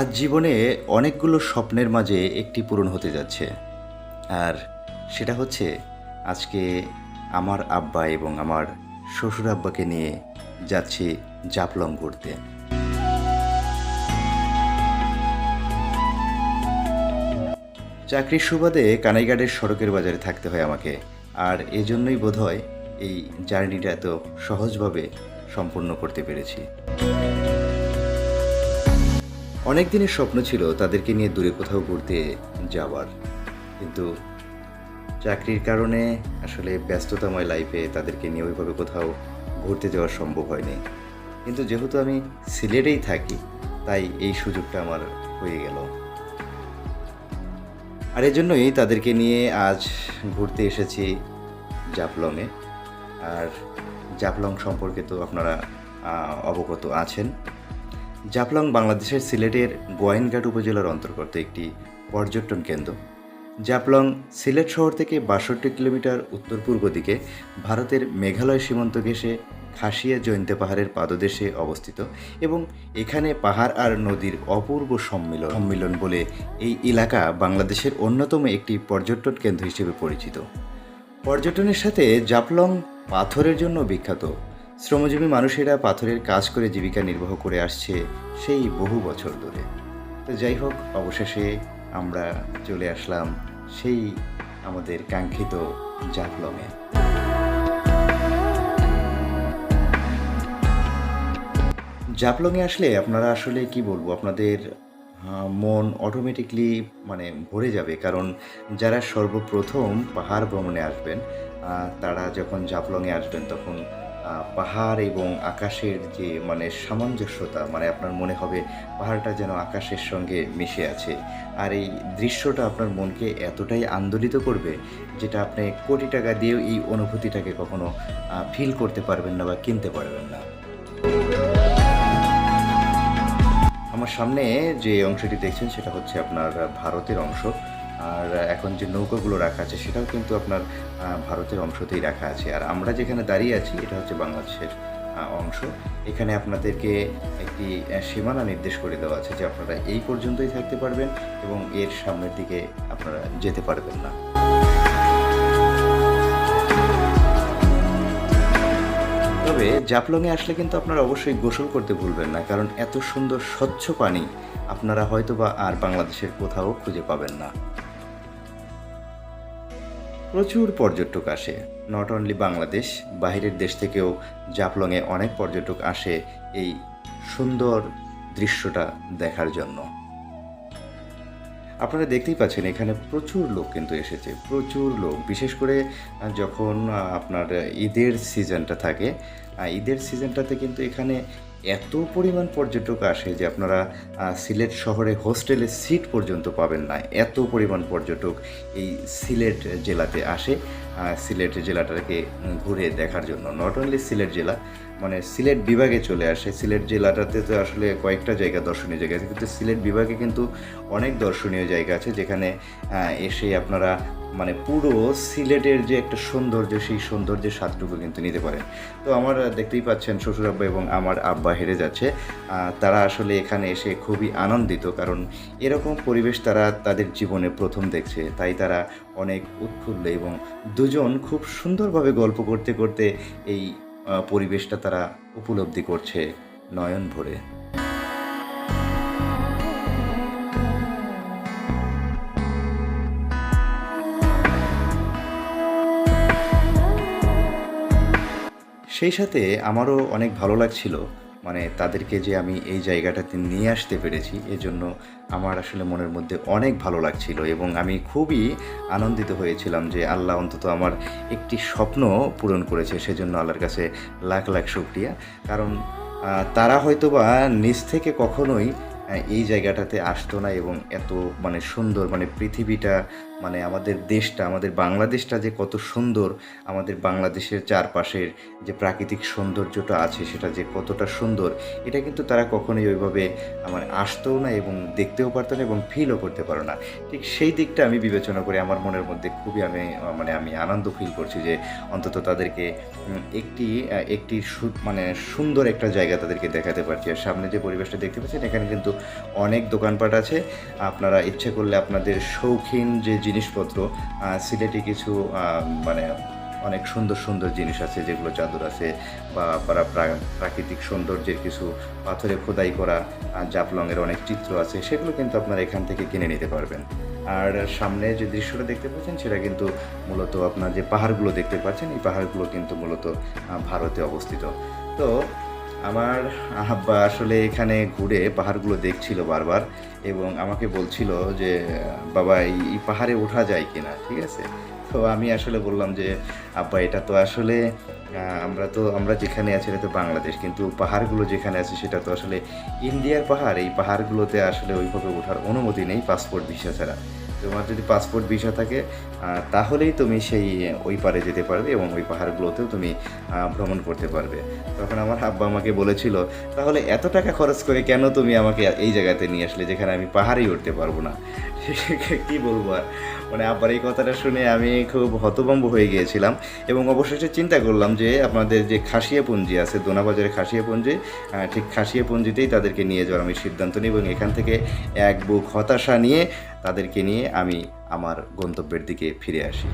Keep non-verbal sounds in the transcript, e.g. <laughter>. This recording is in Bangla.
আজ জীবনে অনেকগুলো স্বপ্নের মাঝে একটি পূরণ হতে যাচ্ছে। আর সেটা হচ্ছে আজকে আমার আব্বা এবং আমার শ্বশুর আব্বাকে নিয়ে যাচ্ছি জাপলং ঘুরতে। চাকরির সুবাদে কানাইঘাটের সড়কের বাজারে থাকতে হয় আমাকে। আর এজন্যই বোধহয় এই জার্নিটা এত সহজভাবে সম্পূর্ণ করতে পেরেছি। অনেক দিনের স্বপ্ন ছিল তাদেরকে নিয়ে দূরে কোথাও ঘুরতে যাওয়ার। কিন্তু চাকরির কারণে আসলে ব্যস্ততাময় লাইফে তাদেরকে নিয়ে ওইভাবে কোথাও ঘুরতে যাওয়া সম্ভব হয়নি। কিন্তু যেহেতু আমি সিলেটেই থাকি, তাই এই সুযোগটা আমার হয়ে গেল। আর এজন্যই তাদেরকে নিয়ে আজ ঘুরতে এসেছি জাফলংয়ে। আর জাফলং সম্পর্কে তো আপনারা অবগত আছেন। জাফলং বাংলাদেশের সিলেটের গোয়াইনঘাট উপজেলার অন্তর্গত একটি পর্যটন কেন্দ্র। জাফলং সিলেট শহর থেকে বাষট্টি কিলোমিটার উত্তর পূর্ব দিকে ভারতের মেঘালয় সীমান্ত ঘেঁষে খাসিয়া জয়ন্তে পাহাড়ের পাদদেশে অবস্থিত এবং এখানে পাহাড় আর নদীর অপূর্ব সম্মিলন সম্মিলন বলে এই এলাকা বাংলাদেশের অন্যতম একটি পর্যটন কেন্দ্র হিসেবে পরিচিত। পর্যটনের সাথে জাফলং পাথরের জন্য বিখ্যাত। শ্রমজীবী মানুষেরা পাথরের কাজ করে জীবিকা নির্বাহ করে আসছে সেই বহু বছর ধরে। তো যাই হোক, অবশেষে আমরা চলে আসলাম সেই আমাদের কাঙ্ক্ষিত জাফলংয়ে। জাফলংয়ে আসলে আপনারা আসলে কি বলব? আপনাদের মন অটোমেটিকলি মানে ভরে যাবে। কারণ যারা সর্বপ্রথম পাহাড় ভ্রমণে আসবেন তারা যখন জাফলংয়ে আসবেন, তখন পাহাড় এবং আকাশের যে মানে সামঞ্জস্যতা মানে আপনার মনে হবে পাহাড়টা যেন আকাশের সঙ্গে মিশে আছে। আর এই দৃশ্যটা আপনার মনকে এতটাই আন্দোলিত করবে যেটা আপনি কোটি টাকা দিয়েও এই অনুভূতিটাকে কখনো ফিল করতে পারবেন না বা কিনতে পারবেন না। আমার সামনে যে অংশটি দেখছেন সেটা হচ্ছে আপনার ভারতের অংশ। আর এখন যে নৌকাগুলো রাখা আছে, সেটাও কিন্তু আপনার ভারতের অংশতেই রাখা আছে। আর আমরা যেখানে দাঁড়িয়ে আছি, এটা হচ্ছে বাংলাদেশের অংশ। এখানে আপনাদেরকে একটি সীমানা নির্দেশ করে দেওয়া আছে যে আপনারা এই পর্যন্তই থাকতে পারবেন এবং এর সামনের দিকে আপনারা যেতে পারবেন না। তবে জাফলংয়ে আসলে কিন্তু আপনারা অবশ্যই গোসল করতে ভুলবেন না, কারণ এত সুন্দর স্বচ্ছ পানি আপনারা হয়তো বা আর বাংলাদেশের কোথাও খুঁজে পাবেন না। প্রচুর পর্যটক আসে। নট অনলি বাংলাদেশ, বাহিরের দেশ থেকেও জাফলংয়ে অনেক পর্যটক আসে এই সুন্দর দৃশ্যটা দেখার জন্য। আপনারা দেখতেই পাচ্ছেন এখানে প্রচুর লোক কিন্তু এসেছে, প্রচুর লোক। বিশেষ করে যখন আপনার ঈদের সিজনটা থাকে ঈদের সিজনটাতে কিন্তু এখানে এত পরিমাণ পর্যটক আসে যে আপনারা সিলেট শহরে হোস্টেলে সিট পর্যন্ত পাবেন না। এত পরিমাণ পর্যটক এই সিলেট জেলাতে আসে সিলেট জেলাটাকে ঘুরে দেখার জন্য। নট অনলি সিলেট জেলা মানে সিলেট বিভাগে চলে আসে। সিলেট জেলাটাতে তো আসলে কয়েকটা জায়গা দর্শনীয় জায়গা আছে, কিন্তু সিলেট বিভাগে কিন্তু অনেক দর্শনীয় জায়গা আছে, যেখানে এসে আপনারা মানে পুরো সিলেটের যে একটা সৌন্দর্য, সেই সৌন্দর্যের স্বাদটুকু কিন্তু নিতে পারেন তো আমার দেখতেই পাচ্ছেন শ্বশুর আব্বা এবং আমার আব্বা হেরে যাচ্ছে। তারা আসলে এখানে এসে খুবই আনন্দিত কারণ এরকম পরিবেশ তারা তাদের জীবনে প্রথম দেখছে। তাই তারা অনেক উৎফুল্ল এবং দুজন খুব সুন্দরভাবে গল্প করতে করতে এই পরিবেশটা তারা উপলব্ধি করছে নয়ন ভরে সেই সাথে আমারও অনেক ভালো লাগছিল। মানে তাদেরকে যে আমি এই জায়গাটাতে নিয়ে আসতে পেরেছি, এজন্য আমার আসলে মনের মধ্যে অনেক ভালো লাগছিল এবং আমি খুবই আনন্দিত হয়েছিলাম যে আল্লাহ অন্তত আমার একটি স্বপ্ন পূরণ করেছে, সেজন্য আল্লাহর কাছে লাখ লাখ শুক্রিয়া। কারণ তারা হয়তো বা নিজ থেকে কখনোই এই জায়গাটাতে আসতো না এবং এত মানে সুন্দর মানে পৃথিবীটা মানে আমাদের দেশটা, আমাদের বাংলাদেশটা যে কত সুন্দর, আমাদের বাংলাদেশের চারপাশের যে প্রাকৃতিক সৌন্দর্যটা আছে সেটা যে কতটা সুন্দর, এটা কিন্তু তারা কখনোই ওইভাবে আমার আসতেও না এবং দেখতেও পারতো না এবং ফিলও করতে পারো না। ঠিক সেই দিকটা আমি বিবেচনা করে আমার মনের মধ্যে খুবই আমি মানে আমি আনন্দ ফিল করছি যে অন্তত তাদেরকে একটি একটি মানে সুন্দর একটা জায়গা তাদেরকে দেখাতে পারছি। আর সামনে যে পরিবেশটা দেখতে পাচ্ছেন, এখানে কিন্তু অনেক দোকানপাট আছে। আপনারা ইচ্ছে করলে আপনাদের শৌখিন যে জিনিসপত্র সিলেটে কিছু মানে অনেক সুন্দর সুন্দর জিনিস আছে যেগুলো চাদর আছে বা প্রা- প্রা- প্রাকৃতিক সৌন্দর্যের কিছু পাথরে খোদাই করা জাফলংয়ের অনেক চিত্র আছে, সেগুলো কিন্তু আপনারা এখান থেকে কিনে নিতে পারবেন। আর সামনে যে দৃশ্যটা দেখতে পাচ্ছেন, সেটা কিন্তু মূলত আপনার যে পাহাড়গুলো দেখতে পাচ্ছেন, এই পাহাড়গুলো কিন্তু মূলত ভারতে অবস্থিত। তো আমার আব্বা আসলে এখানে ঘুরে পাহাড়গুলো দেখছিল বারবার এবং আমাকে বলছিল যে, বাবা, এই পাহাড়ে ওঠা যায় কিনা? ঠিক আছে? তো আমি আসলে বললাম যে, আব্বা, এটা তো আসলে আমরা তো, আমরা যেখানে আছি এটা তো বাংলাদেশ, কিন্তু পাহাড়গুলো যেখানে আছে সেটা তো আসলে ইন্ডিয়ার পাহাড়। এই পাহাড়গুলোতে আসলে ওইভাবে ওঠার অনুমতি নেই, পাসপোর্ট ভিসা ছাড়া। তোমার যদি পাসপোর্ট ভিসা থাকে তাহলেই তুমি সেই, ওই পারে যেতে পারবে এবং ওই পাহাড়গুলোতেও তুমি ভ্রমণ করতে পারবে। তখন আমার আব্বা আমাকে বলেছিল, তাহলে এত টাকা খরচ করে কেন তুমি আমাকে এই জায়গাতে নিয়ে আসলে যেখানে আমি পাহাড়েই উঠতে পারব না? <laughs> কি বলব আর? মানে আব্বার এই কথাটা শুনে আমি খুব হতভম্ব হয়ে গিয়েছিলাম এবং অবশেষে চিন্তা করলাম যে, আপনাদের যে খাসিয়াপুঞ্জি আছে দোনাবাজারে খাসিয়াপুঞ্জি ঠিক খাসিয়াপুঞ্জিতেই তাদেরকে নিয়ে যাওয়ার আমি সিদ্ধান্ত নিই এবং এখান থেকে এক বুক হতাশা নিয়ে তাদেরকে নিয়ে আমি আমার গন্তব্যের দিকে ফিরে আসি।